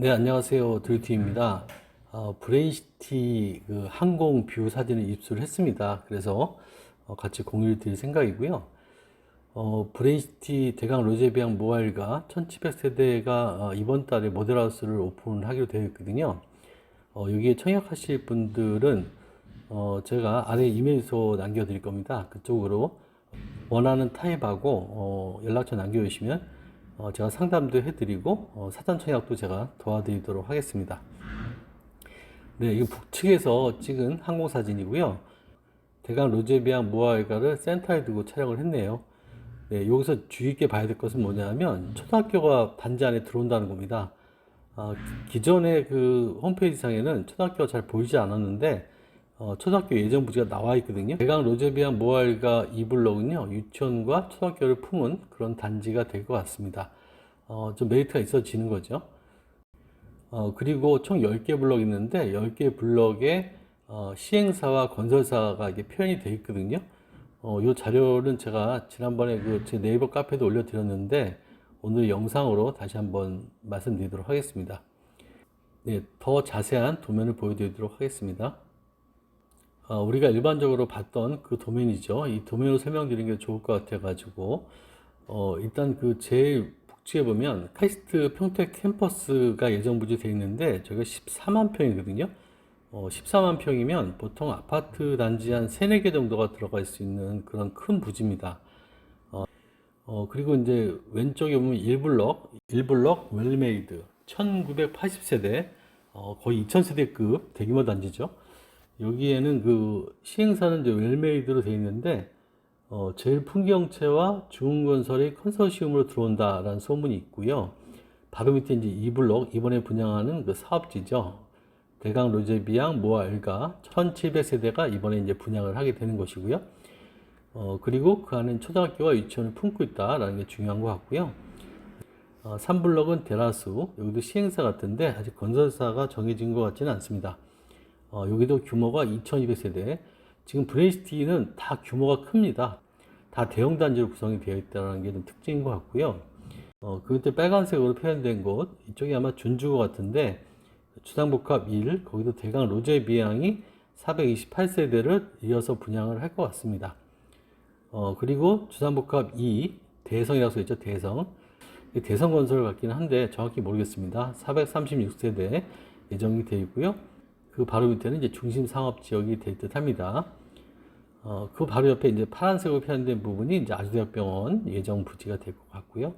네, 안녕하세요. 드루티입니다. 어, 브레이시티 그 항공 뷰 사진을 입수를 했습니다. 그래서 어, 같이 공유를 드릴 생각이고요. 어, 브레이시티 대강 로제비앙 모아일가 1700세대가 어, 이번 달에 모델하우스를 오픈하기로 되어 있거든요. 어, 여기에 청약하실 분들은 어, 제가 아래 이메일소 남겨드릴 겁니다. 그쪽으로 원하는 타입하고 어, 연락처 남겨주시면 어, 제가 상담도 해드리고 어, 사전 청약도 제가 도와드리도록 하겠습니다. 네, 이거 북측에서 찍은 항공 사진이고요. 대강 로제비앙 모아일가를 센터에 두고 촬영을 했네요. 네, 여기서 주의 있게 봐야 될 것은 뭐냐면 초등학교가 단지 안에 들어온다는 겁니다. 아, 기존의 그 홈페이지상에는 초등학교가 잘 보이지 않았는데 어, 초등학교 예정 부지가 나와 있거든요. 대강 로제비앙 모아일가 이블록은요 유치원과 초등학교를 품은 그런 단지가 될 것 같습니다. 어, 좀 메리트가 있어지는 거죠. 어, 그리고 총 10개 블럭이 있는데 10개 블럭에 어, 시행사와 건설사가 이게 표현이 되어 있거든요. 어, 이 자료는 제가 지난번에 그 제 네이버 카페도 올려드렸는데 오늘 영상으로 다시 한번 말씀드리도록 하겠습니다. 네, 더 자세한 도면을 보여드리도록 하겠습니다. 어, 우리가 일반적으로 봤던 그 도면이죠. 이 도면으로 설명드리는 게 좋을 것 같아가지고, 어, 일단 그 제일 북측에 보면 카이스트 평택 캠퍼스가 예정 부지 되어 있는데, 저희가 14만 평이거든요. 어, 14만 평이면 보통 아파트 단지 한 3, 4개 정도가 들어갈 수 있는 그런 큰 부지입니다. 어, 어, 그리고 이제 왼쪽에 보면 1블럭, 1블럭 웰메이드, 1980세대, 어, 거의 2000세대급 대규모 단지죠. 여기에는 그 시행사는 이제 웰메이드로 되어 있는데 어, 제일 풍경채와 중흥건설이 컨소시엄으로 들어온다라는 소문이 있고요. 바로 밑에 이제 이블록 이번에 분양하는 그 사업지죠. 대강 로제비앙 모아 엘가 1700세대가 이번에 이제 분양을 하게 되는 것이고요. 어, 그리고 그 안에 초등학교와 유치원을 품고 있다라는 게 중요한 것 같고요. 어, 3블럭은 데라수 여기도 시행사 같은데 아직 건설사가 정해진 것 같지는 않습니다. 어, 여기도 규모가 2200세대. 지금 브레이스티는 다 규모가 큽니다. 다 대형 단지로 구성이 되어 있다는 게 좀 특징인 것 같고요. 어, 그때 빨간색으로 표현된 곳, 이쪽이 아마 준주거 같은데, 주상복합 1, 거기도 대강 로제 비양이 428세대를 이어서 분양을 할 것 같습니다. 어, 그리고 주상복합 2, 대성이라고 써 있죠, 대성. 대성 건설 같기는 한데 정확히 모르겠습니다. 436세대 예정이 되어 있고요. 그 바로 밑에는 이제 중심 상업 지역이 될 듯 합니다. 어, 그 바로 옆에 이제 파란색으로 표현된 부분이 이제 아주대학병원 예정 부지가 될 것 같고요.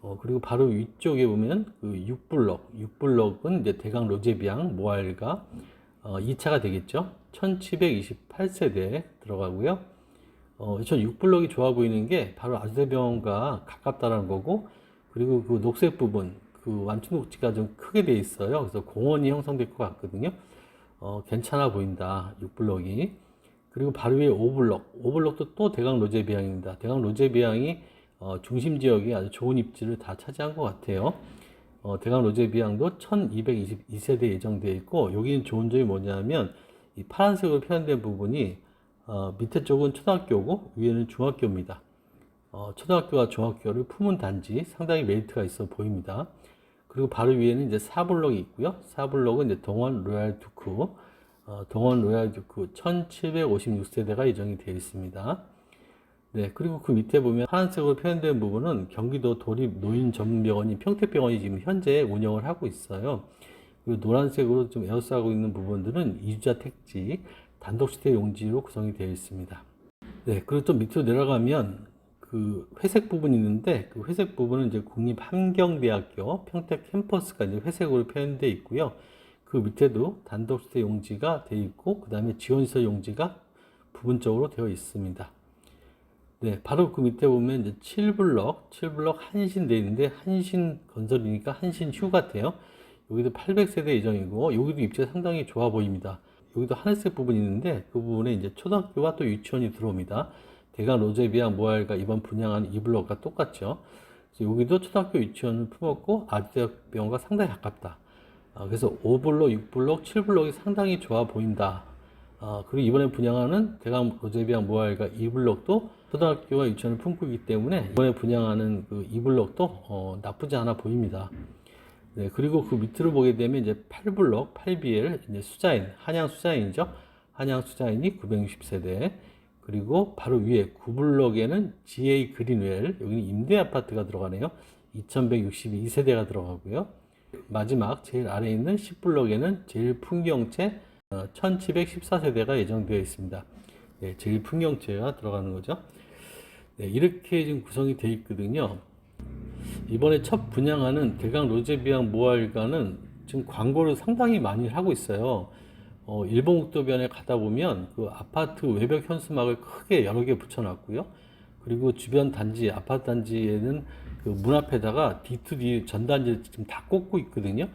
어, 그리고 바로 위쪽에 보면 그 6블럭, 6블럭은 이제 대강 로제비앙 모알가 어, 2차가 되겠죠. 1728세대 들어가고요. 어, 전 6블럭이 좋아 보이는 게 바로 아주대병원과 가깝다는 거고, 그리고 그 녹색 부분, 그 완충독지가 좀 크게 돼 있어요. 그래서 공원이 형성될 것 같거든요. 어, 괜찮아 보인다. 6블럭이. 그리고 바로 위에 5블럭. 5블럭도 또 대강 로제비앙입니다. 대강 로제비앙이 어, 중심 지역이 아주 좋은 입지를 다 차지한 것 같아요. 어, 대강 로제비앙도 1222세대 예정되어 있고, 여기는 좋은 점이 뭐냐면, 이 파란색으로 표현된 부분이 어, 밑에 쪽은 초등학교고, 위에는 중학교입니다. 어, 초등학교와 중학교를 품은 단지 상당히 메리트가 있어 보입니다. 그리고 바로 위에는 이제 4블럭이 있고요. 4블럭은 이제 동원 로얄 두크, 어, 동원 로얄 두크 1756세대가 예정이 되어 있습니다. 네, 그리고 그 밑에 보면 파란색으로 표현된 부분은 경기도 도립 노인 전문병원인 평택병원이 지금 현재 운영을 하고 있어요. 그리고 노란색으로 좀 에어싸고 있는 부분들은 이주자 택지, 단독주택 용지로 구성이 되어 있습니다. 네, 그리고 또 밑으로 내려가면 그 회색 부분이 있는데 그 회색 부분은 이제 국립환경대학교 평택 캠퍼스가 이제 회색으로 표현되어 있고요. 그 밑에도 단독주택 용지가 되어 있고 그 다음에 지원시설 용지가 부분적으로 되어 있습니다. 네, 바로 그 밑에 보면 이제 7블럭, 7블럭 한신 되어 있는데 한신 건설이니까 한신 휴 같아요. 여기도 800세대 예정이고 여기도 입지가 상당히 좋아 보입니다. 여기도 하늘색 부분이 있는데 그 부분에 이제 초등학교와 또 유치원이 들어옵니다. 대강 로제비앙 모알가 이번 분양한 이 블럭과 똑같죠. 여기도 초등학교 유치원을 품었고 아주대학 병원과 상당히 가깝다. 아, 그래서 5블럭, 6블럭, 7블럭이 상당히 좋아 보인다. 아, 그리고 이번에 분양하는 대강 로제비앙 모알가 2블럭도 초등학교와 유치원을 품고 있기 때문에 이번에 분양하는 그 2블럭도 어, 나쁘지 않아 보입니다. 네, 그리고 그 밑으로 보게 되면 이제 8블럭, 8BL, 이제 수자인, 한양 수자인이죠. 한양 수자인이 960세대. 그리고 바로 위에 9블럭에는 GA 그린웰, 여기는 임대 아파트가 들어가네요. 2162세대가 들어가고요. 마지막 제일 아래에 있는 10블럭에는 제일 풍경채 1714세대가 예정되어 있습니다. 네, 제일 풍경채가 들어가는 거죠. 네, 이렇게 지금 구성이 되어 있거든요. 이번에 첫 분양하는 대강 로제비앙 모아일가는 지금 광고를 상당히 많이 하고 있어요. 어, 일본 국도변에 가다 보면 그 아파트 외벽 현수막을 크게 여러 개 붙여놨고요. 그리고 주변 단지, 아파트 단지에는 그 문 앞에다가 D2D 전단지를 지금 다 꽂고 있거든요.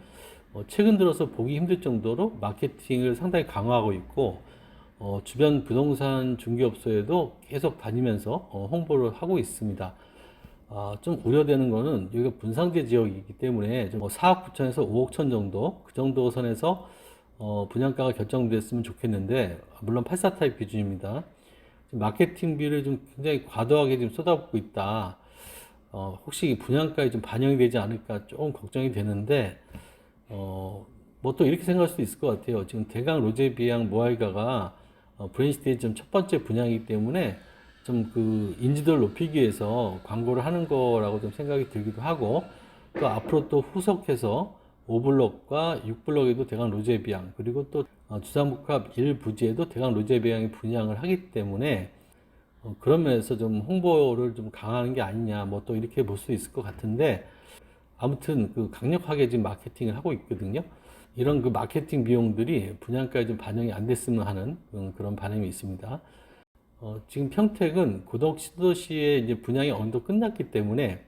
어, 최근 들어서 보기 힘들 정도로 마케팅을 상당히 강화하고 있고, 어, 주변 부동산 중개업소에도 계속 다니면서 어, 홍보를 하고 있습니다. 아, 좀 우려되는 거는 여기가 분상제 지역이기 때문에 좀 4억 9천에서 5억 천 정도 그 정도 선에서 어, 분양가가 결정됐으면 좋겠는데 물론 84 타입 기준입니다. 마케팅비를 좀 굉장히 과도하게 지금 쏟아붓고 있다. 어, 혹시 이 분양가에 좀 반영이 되지 않을까 조금 걱정이 되는데 어, 뭐 또 이렇게 생각할 수도 있을 것 같아요. 지금 대강 로제비앙 모아이가가 어, 좀첫 번째 분양이기 때문에 좀 그 인지도를 높이기 위해서 광고를 하는 거라고 좀 생각이 들기도 하고 또 앞으로 또 후속해서 5블럭과 6블럭에도 대강 로제비앙 그리고 또 어, 주상복합 1부지에도 대강 로제비앙이 분양을 하기 때문에 어, 그런 면에서 좀 홍보를 좀 강화하는 게 아니냐 뭐 또 이렇게 볼 수 있을 것 같은데 아무튼 그 강력하게 지금 마케팅을 하고 있거든요. 이런 그 마케팅 비용들이 분양가에 좀 반영이 안 됐으면 하는 음, 그런 바람이 있습니다. 어, 지금 평택은 고덕 시도시의 이제 분양이 어느 정도 끝났기 때문에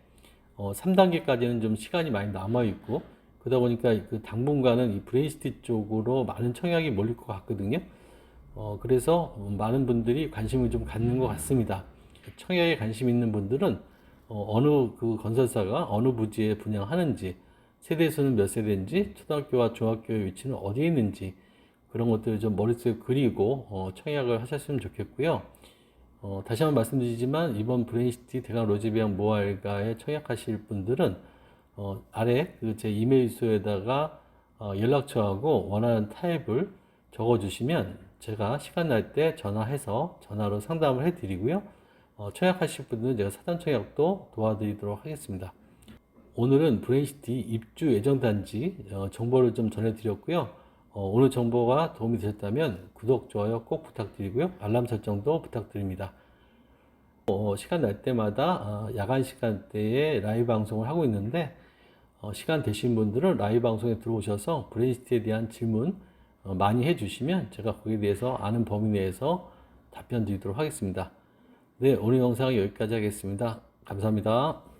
어, 3단계까지는 좀 시간이 많이 남아 있고 그러다 보니까 그 당분간은 이 브레인시티 쪽으로 많은 청약이 몰릴 것 같거든요. 어, 그래서 많은 분들이 관심을 좀 갖는 것 같습니다. 청약에 관심 있는 분들은 어, 느그 건설사가 어느 부지에 분양하는지, 세대 수는 몇 세대인지, 초등학교와 중학교의 위치는 어디에 있는지, 그런 것들을 좀 머릿속에 그리고 어, 청약을 하셨으면 좋겠고요. 어, 다시 한번 말씀드리지만 이번 브레인시티 대강 로즈비앙 모알가에 청약하실 분들은 어, 아래 그 제 이메일 주소에다가 어, 연락처하고 원하는 타입을 적어주시면 제가 시간 날 때 전화해서 전화로 상담을 해드리고요. 어, 청약하실 분들은 제가 사전 청약도 도와드리도록 하겠습니다. 오늘은 브레인시티 입주 예정 단지 어, 정보를 좀 전해드렸고요. 어, 오늘 정보가 도움이 되셨다면 구독, 좋아요 꼭 부탁드리고요. 알람 설정도 부탁드립니다. 어, 시간 날 때마다 어, 야간 시간대에 라이브 방송을 하고 있는데 어, 시간 되신 분들은 라이브 방송에 들어오셔서 브레인시티에 대한 질문 어, 많이 해주시면 제가 거기에 대해서 아는 범위 내에서 답변 드리도록 하겠습니다. 네, 오늘 영상은 여기까지 하겠습니다. 감사합니다.